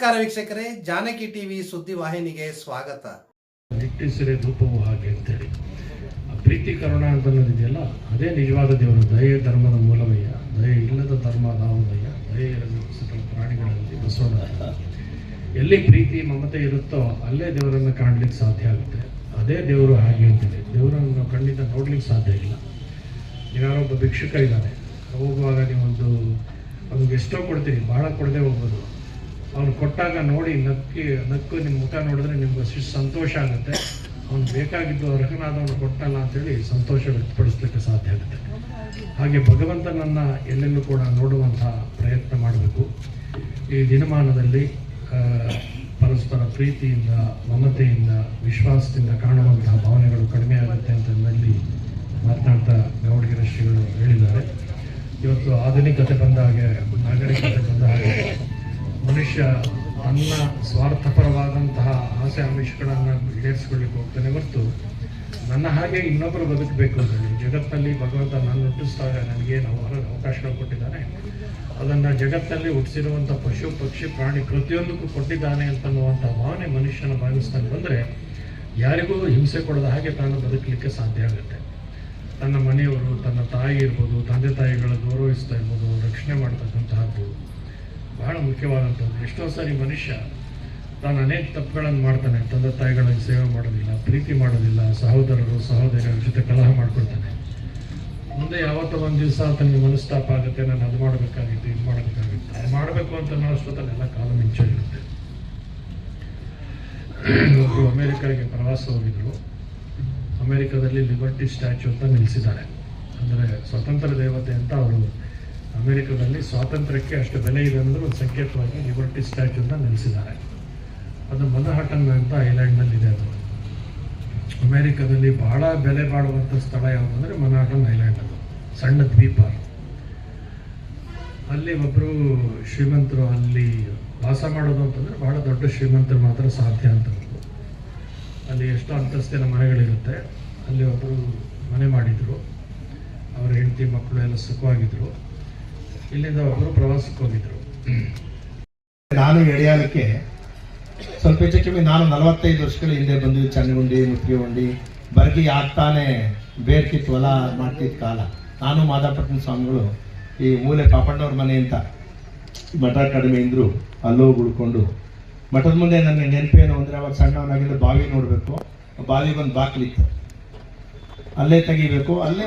ನಮಸ್ಕಾರ ವೀಕ್ಷಕರೇ, ಜಾನಕಿ ಟಿವಿ ಸುದ್ದಿ ವಾಹಿನಿಗೆ ಸ್ವಾಗತ. ನಿಟ್ಟಿಸಿರೇ ಧೂಪವು ಹಾಗೆ ಅಂತೇಳಿ. ಆ ಪ್ರೀತಿ ಕರುಣ ಅಂತ ಅನ್ನೋದಿದೆಯಲ್ಲ ಅದೇ ನಿಜವಾದ ದೇವರು, ದಯೆ ಧರ್ಮದ ಮೂಲವಯ್ಯ ದಯೆ ಇಲ್ಲದ ಧರ್ಮ ದಯ ದಯೆ ಇರಲು ಸಕಲ ಪ್ರಾಣಿಗಳಲ್ಲಿ ಬಸವಣ್ಣ. ಎಲ್ಲಿ ಪ್ರೀತಿ, ಮಮತೆ ಇರುತ್ತೋ ಅಲ್ಲೇ ದೇವರನ್ನು ಕಾಣಲಿಕ್ಕೆ ಸಾಧ್ಯ ಆಗುತ್ತೆ. ಅದೇ ದೇವರು ಹಾಗೆ ಅಂತೇಳಿ. ದೇವರನ್ನು ನಾವು ಖಂಡಿತ ನೋಡ್ಲಿಕ್ಕೆ ಸಾಧ್ಯ ಇಲ್ಲ. ಯಾರೊಬ್ಬ ಭಿಕ್ಷುಕ ಇದ್ದಾನೆ ಹೋಗುವಾಗ ನೀವೊಂದು ಅವ್ನಿಗೆ ಎಷ್ಟೋ ಕೊಡ್ತೀರಿ ಭಾಳ ಕೊಡದೆ ಹೋಗ್ಬೋದು. ಅವ್ನು ಕೊಟ್ಟಾಗ ನೋಡಿ ನಕ್ಕಿ ನಕ್ಕು ನಿಮ್ಮ ಮುಖ ನೋಡಿದ್ರೆ ನಿಮ್ಗೆ ಅಷ್ಟು ಸಂತೋಷ ಆಗುತ್ತೆ. ಅವ್ನು ಬೇಕಾಗಿದ್ದು ಅರ್ಹನಾದವನು ಕೊಟ್ಟಲ್ಲ ಅಂತೇಳಿ ಸಂತೋಷ ವ್ಯಕ್ತಪಡಿಸ್ಲಿಕ್ಕೆ ಸಾಧ್ಯ ಆಗುತ್ತೆ. ಹಾಗೆ ಭಗವಂತನನ್ನು ಎಲ್ಲೆಲ್ಲೂ ಕೂಡ ನೋಡುವಂತಹ ಪ್ರಯತ್ನ ಮಾಡಬೇಕು. ಈ ದಿನಮಾನದಲ್ಲಿ ಪರಸ್ಪರ ಪ್ರೀತಿಯಿಂದ, ಮಮತೆಯಿಂದ, ವಿಶ್ವಾಸದಿಂದ ಕಾಣುವಂತಹ ಭಾವನೆಗಳು ಕಡಿಮೆ ಆಗುತ್ತೆ ಅಂತಂದಲ್ಲಿ ಮಾತನಾಡ್ತಾ ಗೌಡಗಿರ ಶ್ರೀಗಳು ಹೇಳಿದ್ದಾರೆ. ಇವತ್ತು ಆಧುನಿಕತೆ ಬಂದ ಹಾಗೆ, ನಾಗರಿಕತೆ ಬಂದ ಹಾಗೆ ಮನುಷ್ಯ ತನ್ನ ಸ್ವಾರ್ಥಪರವಾದಂತಹ ಆಸೆ ಆಮಿಷಗಳನ್ನು ಈಡೇರಿಸ್ಕೊಳ್ಳಿಕ್ಕೆ ಹೋಗ್ತಾನೆ ಹೊರತು ನನ್ನ ಹಾಗೆ ಇನ್ನೊಬ್ಬರು ಬದುಕಬೇಕು ಅಂತ ಹೇಳಿ ಜಗತ್ತಿನಲ್ಲಿ ಭಗವಂತ ನನ್ನ ಹುಟ್ಟಿಸಿದಾಗ ನನಗೇನು ಅವರ ಅವಕಾಶಗಳು ಕೊಟ್ಟಿದ್ದಾನೆ. ಅದನ್ನು ಜಗತ್ತಲ್ಲಿ ಹುಟ್ಟಿಸಿರುವಂಥ ಪಶು, ಪಕ್ಷಿ, ಪ್ರಾಣಿ ಪ್ರತಿಯೊಂದಕ್ಕೂ ಕೊಟ್ಟಿದ್ದಾನೆ ಅಂತನ್ನುವಂಥ ಭಾವನೆ ಮನುಷ್ಯನ ಭಾವಿಸ್ತಾನೆ ಬಂದರೆ ಯಾರಿಗೂ ಹಿಂಸೆ ಕೊಡದ ಹಾಗೆ ತಾನು ಬದುಕಲಿಕ್ಕೆ ಸಾಧ್ಯ ಆಗುತ್ತೆ. ತನ್ನ ಮನೆಯವರು, ತನ್ನ ತಾಯಿ ಇರ್ಬೋದು, ತಂದೆ ತಾಯಿಗಳ ಗೌರವಿಸ್ತಾ ಇರ್ಬೋದು, ರಕ್ಷಣೆ ಮಾಡ್ತಕ್ಕಂತಹದ್ದು ಬಹಳ ಮುಖ್ಯವಾದಂಥದ್ದು. ಎಷ್ಟೋ ಸಾರಿ ಮನುಷ್ಯ ತಾನು ಅನೇಕ ತಪ್ಪುಗಳನ್ನು ಮಾಡ್ತಾನೆ. ತಂದೆ ತಾಯಿಗಳಿಗೆ ಸೇವೆ ಮಾಡೋದಿಲ್ಲ, ಪ್ರೀತಿ ಮಾಡೋದಿಲ್ಲ, ಸಹೋದರರು, ಸಹೋದರಿಯರ ಜೊತೆ ಕಲಹ ಮಾಡ್ಕೊಳ್ತಾನೆ. ಮುಂದೆ ಯಾವತ್ತೋ ಒಂದು ದಿವಸ ತನಗೆ ಮನಸ್ತಾಪ ಆಗುತ್ತೆ, ನಾನು ಅದು ಮಾಡಬೇಕಾಗಿತ್ತು, ಇದು ಮಾಡಬೇಕಾಗಿತ್ತು. ಅದು ಮಾಡಬೇಕು ಅಂತ ಅನ್ನೋ ಅಷ್ಟೊತ್ತಲ್ಲೆಲ್ಲ ಕಾಲ ಮಿಂಚಾಗಿರುತ್ತೆ ಒಬ್ಬರು ಅಮೇರಿಕಾಗೆ ಪ್ರವಾಸ ಹೋಗಿದ್ರು. ಅಮೇರಿಕಾದಲ್ಲಿ ಲಿಬರ್ಟಿ ಸ್ಟ್ಯಾಚ್ಯೂ ಅಂತ ನಿಲ್ಲಿಸಿದ್ದಾರೆ ಅಂದರೆ ಸ್ವತಂತ್ರ ದೇವತೆ ಅಂತ ಅವರು ಅಮೇರಿಕಾದಲ್ಲಿ ಸ್ವಾತಂತ್ರ್ಯಕ್ಕೆ ಅಷ್ಟು ಬೆಲೆ ಇದೆ ಅನ್ನೋದ್ರ ಒಂದು ಸಂಕೇತವಾಗಿ ಲಿಬರ್ಟಿ ಸ್ಟ್ಯಾಚ್ಯೂ ಅಂತ ನಿಲ್ಲಿಸಿದ್ದಾರೆ ಅದು ಮನಹಟನ್ ಅಂತ ಐಲ್ಯಾಂಡ್ನಲ್ಲಿದೆ ಅದು. ಅಮೇರಿಕಾದಲ್ಲಿ ಬಹಳ ಬೆಲೆ ಬಾಳುವಂಥ ಸ್ಥಳ ಯಾವುದು ಅಂದರೆ ಮನಹಟನ್ ಐಲ್ಯಾಂಡ್ ಅದು. ಸಣ್ಣ ದ್ವೀಪ. ಅಲ್ಲಿ ಒಬ್ಬರು ಶ್ರೀಮಂತರು ಅಲ್ಲಿ ವಾಸ ಮಾಡೋದು ಅಂತಂದರೆ ಬಹಳ ದೊಡ್ಡ ಶ್ರೀಮಂತರು ಮಾತ್ರ ಸಾಧ್ಯ ಅಂತ ಅಲ್ಲಿ ಎಷ್ಟೋ ಅಂತಸ್ತಿನ ಮನೆಗಳಿರುತ್ತೆ. ಅಲ್ಲಿ ಒಬ್ಬರು ಮನೆ ಮಾಡಿದರು. ಅವರ ಹೆಂಡತಿ ಮಕ್ಕಳು ಎಲ್ಲ ಸುಖವಾಗಿದ್ದರು ಇಲ್ಲಿಂದ ಒಬ್ಬರು ಪ್ರವಾಸಕ್ಕೆ ಹೋಗಿದ್ರು. ನಾನು ಎಳೆಯಾಲಕ್ಕೆ ಸ್ವಲ್ಪ ಹೆಚ್ಚು ಕಮ್ಮಿ ನಾನು ನಲವತ್ತೈದು ವರ್ಷಗಳ ಹಿಂದೆ ಬಂದು ಚನ್ನಗುಂಡಿ, ಮುತ್ತಿಗೆಗುಂಡಿ, ಬರ್ಗಿ ಆಗ್ತಾನೆ ಬೇರ್ಕಿತ್ತು ಹೊಲ ಮಾಡ್ತಿದ್ದ ಕಾಲ. ನಾನು ಮಾದಾಪಟ್ಟಣ ಸ್ವಾಮಿಗಳು ಈ ಮೂಲೆ ಪಾಪಣ್ಣವ್ರ ಮನೆ ಅಂತ ಮಠ ಕಡಿಮೆ ಇದ್ರು ಅಲ್ಲೋಗಿ ಉಳ್ಕೊಂಡು. ಮಠದ ಮುಂದೆ ನನಗೆ ನೆನಪೇನು ಅಂದರೆ ಅವಾಗ ಸಣ್ಣವನಾಗಿಂದ ಬಾವಿ ನೋಡಬೇಕು. ಬಾವಿ ಒಂದು ಬಾಕ್ಲಿತ್ತು ಅಲ್ಲೇ ತೆಗಿಬೇಕು, ಅಲ್ಲೇ